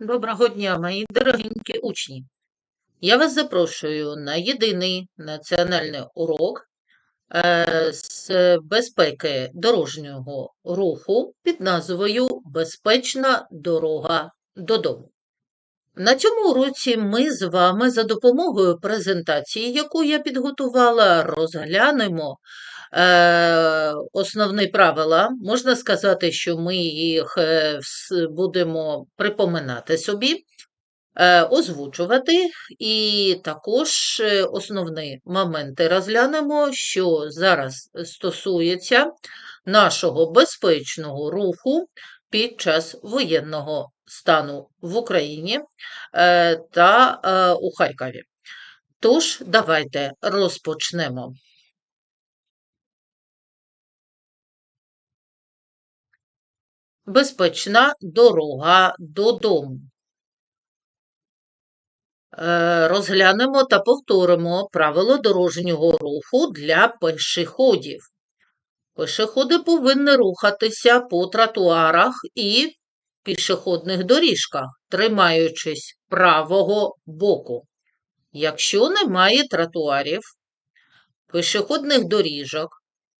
Доброго дня, мої дорогенькі учні! Я вас запрошую на єдиний національний урок е, з безпеки дорожнього руху під назвою Безпечна дорога додому. На цьому уроці ми з вами за допомогою презентації, яку я підготувала, розглянемо основні правила. Можна сказати, що ми їх е, будемо припоминати собі, е, озвучувати, і також е, основні моменти розглянемо, що зараз стосується нашого безпечного руху під час воєнного стану в Україні е, та е, у Харкові. Тож, давайте розпочнемо. Безпечна дорога додому. Е, Розглянемо та повторимо правило дорожнього руху для пешеходів. Пешеходи повинні рухатися по тротуарах і пішохідних доріжках, тримаючись правого боку. Якщо немає тротуарів, пішохідних доріжок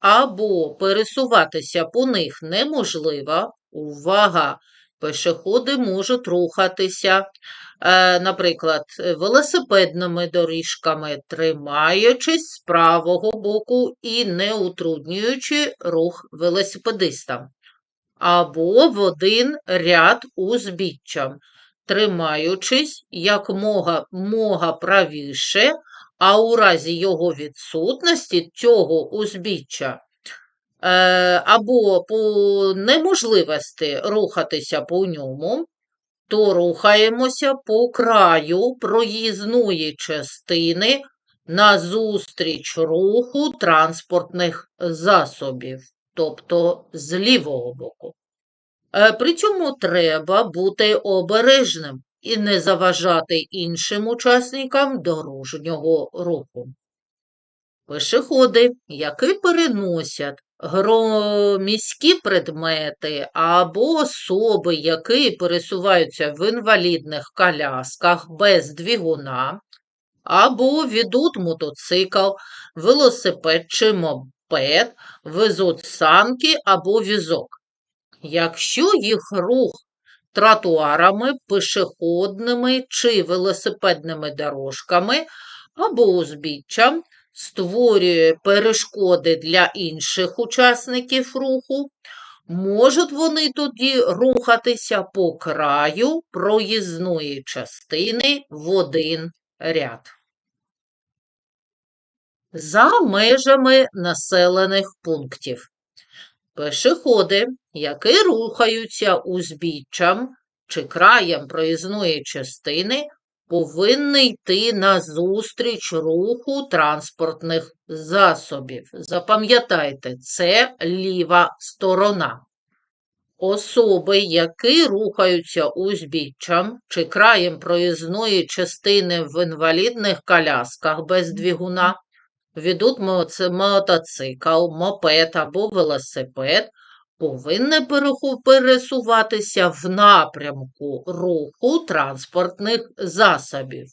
або пересуватися по них неможливо, увага, пешеходи можуть рухатися, е, наприклад, велосипедними доріжками, тримаючись з правого боку і не утруднюючи рух велосипедистам, або в один ряд узбіччям, тримаючись якомога мога правіше, а у разі його відсутності цього узбіччя або по неможливості рухатися по ньому, то рухаємося по краю проїзної частини назустріч руху транспортних засобів, тобто з лівого боку. Е, При цьому треба бути обережним і не заважати іншим учасникам дорожнього руху. Пешеходи, які переносять громіські предмети або особи, які пересуваються в інвалідних колясках без двигуна, або ведуть мотоцикл, велосипед чи мопед, везуть санки або візок. Якщо їх рух тротуарами, пішохідними чи велосипедними дорожками або узбіччям створює перешкоди для інших учасників руху, можуть вони тоді рухатися по краю проїзної частини в один ряд. За межами населених пунктів. Пешеходи, які рухаються узбіччям чи краєм проїзної частини, повинні йти назустріч руху транспортних засобів. Запам'ятайте, це ліва сторона. Особи, які рухаються узбіччям чи краєм проїзної частини в інвалідних колясках без двигуна, ведуть мотоцикл, мопед або велосипед, повинні переху- пересуватися в напрямку руху транспортних засобів,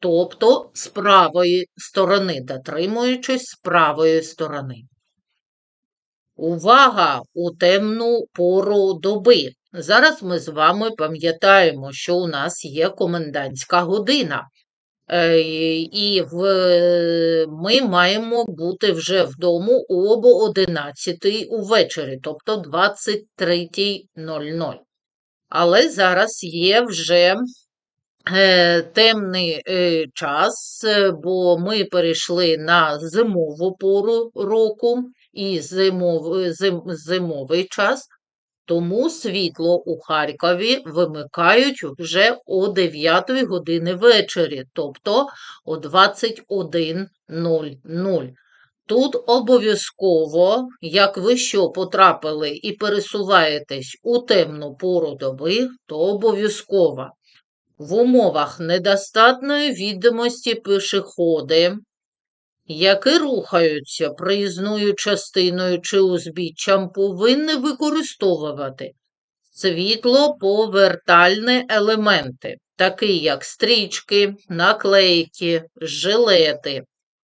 тобто з правої сторони, дотримуючись з правої сторони. Увага у темну пору доби. Зараз ми з вами пам'ятаємо, що у нас є комендантська година. Е, І в, ми маємо бути вже вдома об 11 увечері, тобто 23.00. Але зараз є вже е, темний е, час, е, бо ми перейшли на зимову пору року і зимов, зим, зимовий час, тому світло у Харкові вимикають вже о 9 години ввечері, тобто о 21.00. Тут обов'язково, як ви що потрапили і пересуваєтесь у темну пору доби, то обов'язково в умовах недостатної відомості пішоходи, які рухаються проїзною частиною чи узбіччям, повинні використовувати світлоповертальні елементи, такі як стрічки, наклейки, жилети,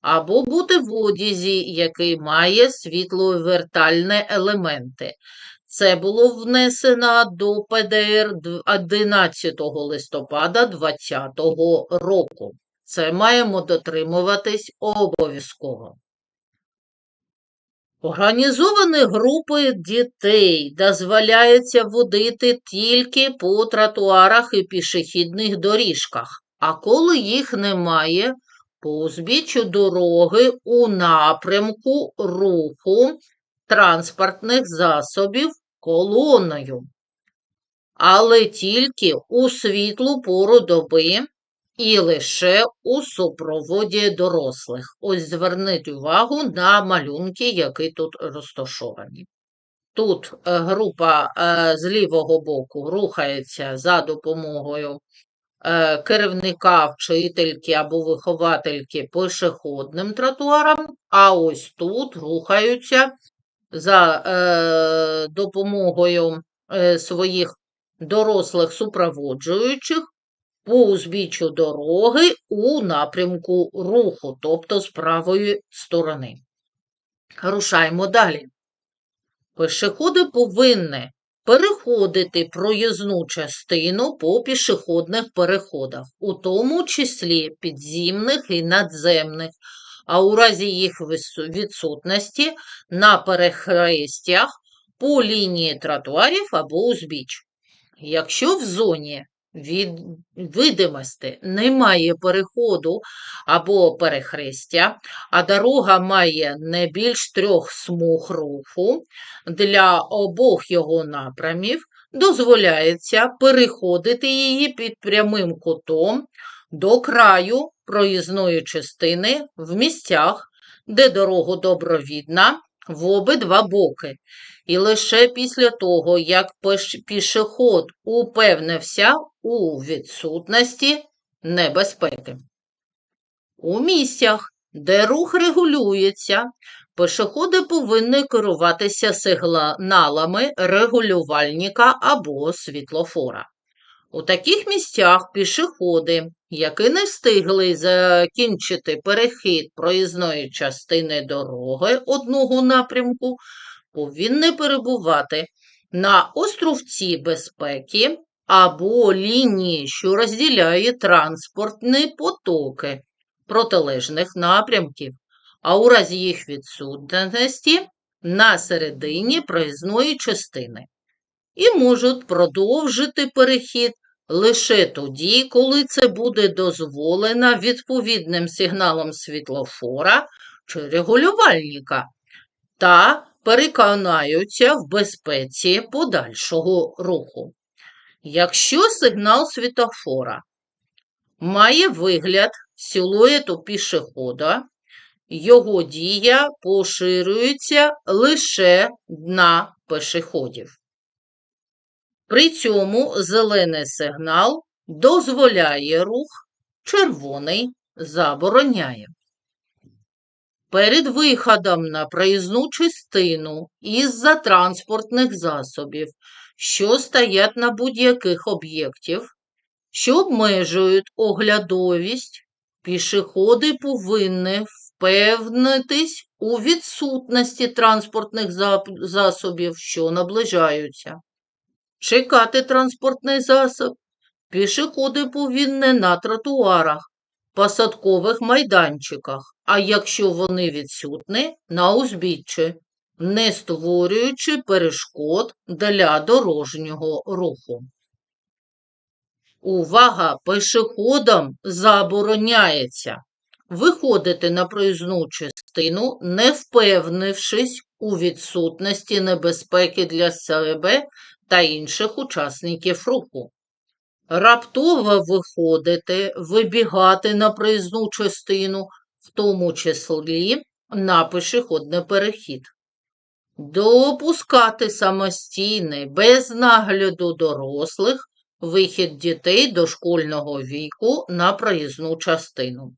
або бути в одязі, який має світловертальні елементи. Це було внесено до ПДР 11 листопада 2020 року. Це маємо дотримуватись обов'язково. Організовані групи дітей дозволяється водити тільки по тротуарах і пішохідних доріжках, а коли їх немає, по узбіччю дороги у напрямку руху транспортних засобів колоною, але тільки у світлу пору доби і лише у супроводі дорослих. Ось зверніть увагу на малюнки, які тут розташовані. Тут е, група е, з лівого боку рухається за допомогою е, керівника, вчительки або виховательки пішохідним тротуаром, а ось тут рухаються за допомогою своїх дорослих супроводжуючих по узбіччю дороги у напрямку руху, тобто з правої сторони. Рушаємо далі. Пішоходи повинні переходити проїзну частину по пішохідних переходах, у тому числі підземних і надземних, а у разі їх відсутності на перехрестях по лінії тротуарів або узбіч. Якщо в зоні від видимості немає переходу або перехрестя, а дорога має не більш трьох смуг руху, для обох його напрямів дозволяється переходити її під прямим кутом до краю проїзної частини в місцях, де дорога добровідна в обидва боки. І лише після того, як пішохід упевнився у відсутності небезпеки. У місцях, де рух регулюється, пішоходи повинні керуватися сигналами регулювальника або світлофора. У таких місцях пішоходи, які не встигли закінчити перехід проїзної частини дороги одного напрямку, повинні перебувати на островці безпеки або лінії, що розділяє транспортні потоки протилежних напрямків, а у разі їх відсутності на середині проїзної частини. І можуть продовжити перехід лише тоді, коли це буде дозволено відповідним сигналом світлофора чи регулювальника, та переконаються в безпеці подальшого руху. Якщо сигнал світлофора має вигляд силуету пішохода, його дія поширюється лише на пішоходів. При цьому зелений сигнал дозволяє рух, червоний забороняє. Перед виходом на проїзну частину із-за транспортних засобів, що стоять на будь-яких об'єктів, що обмежують оглядовість, пішоходи повинні впевнитись у відсутності транспортних засобів, що наближаються. Чекати транспортний засіб пішоходи повинні на тротуарах, посадкових майданчиках, а якщо вони відсутні, на узбіччі, не створюючи перешкод для дорожнього руху. Увага! Пішоходам забороняється виходити на проїзну частину, не впевнившись у відсутності небезпеки для себе та інших учасників руху. Раптово виходити, вибігати на проїзну частину, в тому числі на пішохідний перехід. Допускати самостійний, без нагляду дорослих, вихід дітей дошкільного віку на проїзну частину.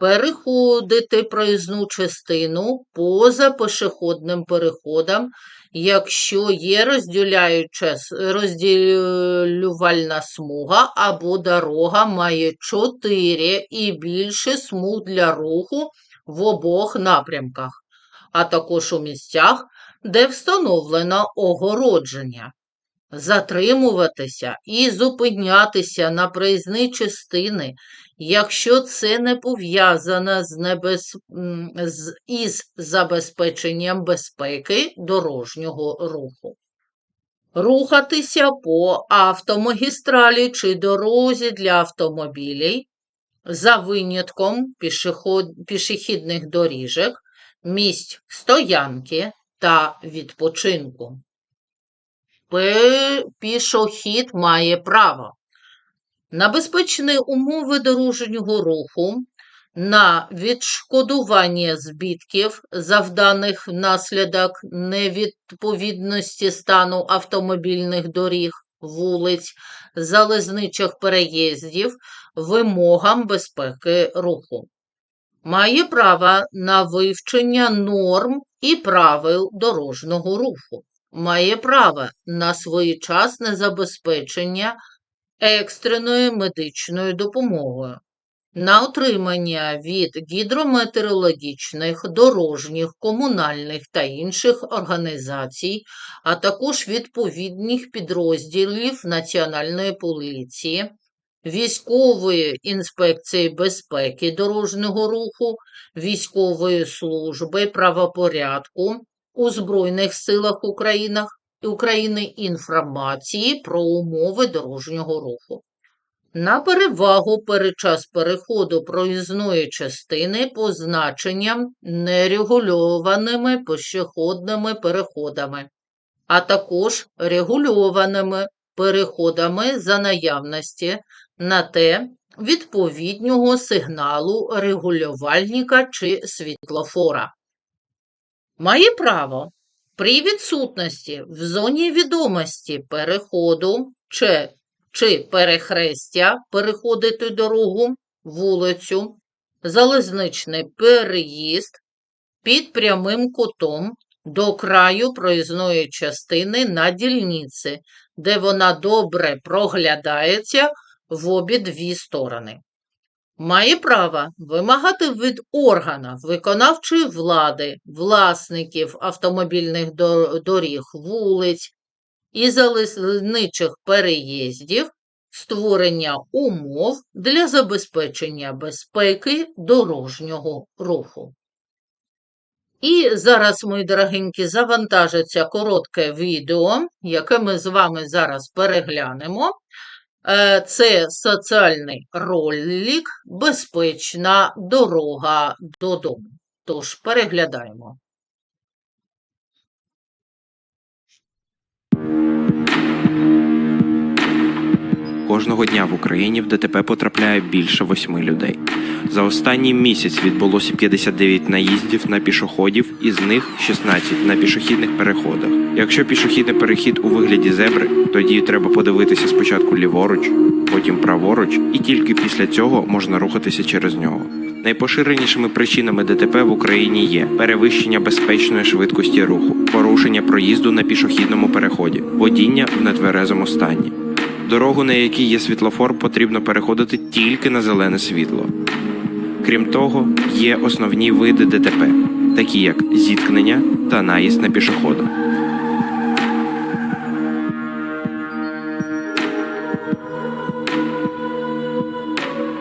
Переходити проїзну частину поза пішохідним переходом, якщо є розділяюча розділювальна смуга або дорога має 4 і більше смуг для руху в обох напрямках, а також у місцях, де встановлено огородження. Затримуватися і зупинятися на проїзні частини, якщо це не пов'язано з небез... з... із забезпеченням безпеки дорожнього руху. Рухатися по автомагістралі чи дорозі для автомобілів за винятком пішоход... пішохідних доріжок, місць стоянки та відпочинку. Пішохід має право на безпечні умови дорожнього руху, на відшкодування збитків, завданих внаслідок невідповідності стану автомобільних доріг, вулиць, залізничих переїздів, вимогам безпеки руху. Має право на вивчення норм і правил дорожнього руху має право на своєчасне забезпечення екстреною медичною допомогою, на отримання від гідрометеорологічних, дорожніх, комунальних та інших організацій, а також відповідних підрозділів Національної поліції, Військової інспекції безпеки дорожнього руху, військової служби правопорядку, у Збройних силах Українах, України інформації про умови дорожнього руху. На перевагу перед час переходу проїзної частини позначенням нерегульованими пішохідними переходами, а також регульованими переходами за наявності на те відповідного сигналу регулювальника чи світлофора має право при відсутності в зоні відомості переходу чи, чи перехрестя переходити дорогу, вулицю, залізничний переїзд під прямим кутом до краю проїзної частини на дільниці, де вона добре проглядається в обидві сторони має право вимагати від органів виконавчої влади, власників автомобільних доріг, вулиць і залізничих переїздів створення умов для забезпечення безпеки дорожнього руху. І зараз, мої дорогенькі, завантажиться коротке відео, яке ми з вами зараз переглянемо. Е, Це соціальний ролик Безпечна дорога додому. Тож переглядаємо. Кожного дня в Україні в ДТП потрапляє більше восьми людей. За останній місяць відбулося 59 наїздів на пішоходів, із них 16 на пішохідних переходах. Якщо пішохідний перехід у вигляді зебри, тоді треба подивитися спочатку ліворуч, потім праворуч, і тільки після цього можна рухатися через нього. Найпоширенішими причинами ДТП в Україні є перевищення безпечної швидкості руху, порушення проїзду на пішохідному переході, водіння в нетверезому стані. Дорогу, на якій є світлофор, потрібно переходити тільки на зелене світло. Крім того, є основні види ДТП, такі як зіткнення та наїзд на пішохода.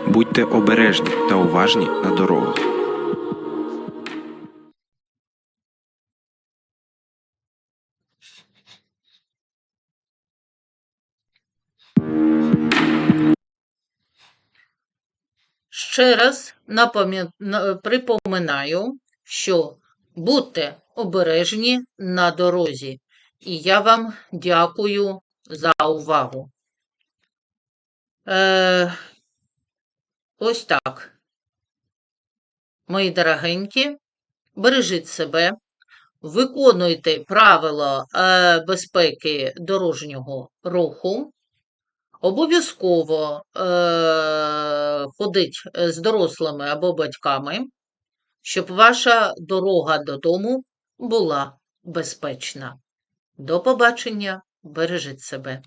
Будьте обережні та уважні на дорогах. Ще раз припоминаю, що будьте обережні на дорозі. І я вам дякую за увагу. Е, ось так. Мої дорогенькі, бережіть себе, виконуйте правила е, безпеки дорожнього руху, Обов'язково е, ходить е, з дорослими або батьками, щоб ваша дорога додому була безпечна. До побачення, бережіть себе.